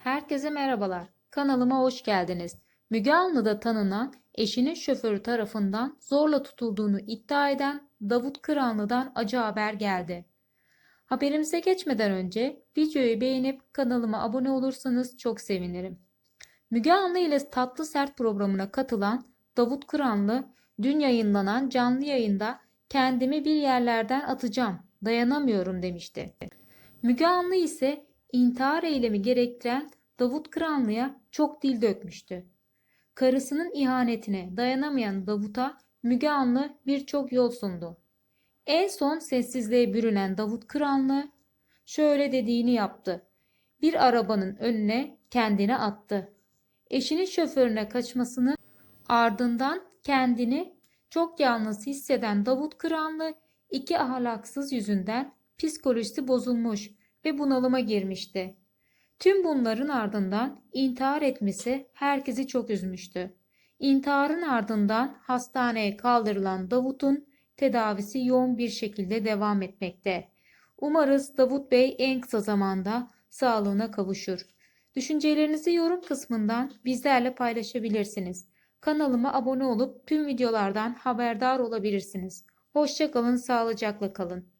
Herkese merhabalar. Kanalıma hoş geldiniz. Müge Anlı'da tanınan eşinin şoförü tarafından zorla tutulduğunu iddia eden Davut Kıranlı'dan acı haber geldi. Haberimize geçmeden önce videoyu beğenip kanalıma abone olursanız çok sevinirim. Müge Anlı ile Tatlı Sert programına katılan Davut Kıranlı dün yayınlanan canlı yayında kendimi bir yerlerden atacağım, dayanamıyorum demişti. Müge Anlı ise intihar eylemi gerektiren Davut Kıranlı'ya çok dil dökmüştü. Karısının ihanetine dayanamayan Davut'a Müge Anlı birçok yol sundu. En son sessizliğe bürünen Davut Kıranlı şöyle dediğini yaptı. Bir arabanın önüne kendini attı. Eşinin şoförüne kaçmasını ardından kendini çok yalnız hisseden Davut Kıranlı iki ahlaksız yüzünden psikolojisi bozulmuş ve bunalıma girmişti. Tüm bunların ardından intihar etmesi herkesi çok üzmüştü. İntiharın ardından hastaneye kaldırılan Davut'un tedavisi yoğun bir şekilde devam etmekte. Umarız Davut Bey en kısa zamanda sağlığına kavuşur. Düşüncelerinizi yorum kısmından bizlerle paylaşabilirsiniz. Kanalıma abone olup tüm videolardan haberdar olabilirsiniz. Hoşçakalın, sağlıcakla kalın.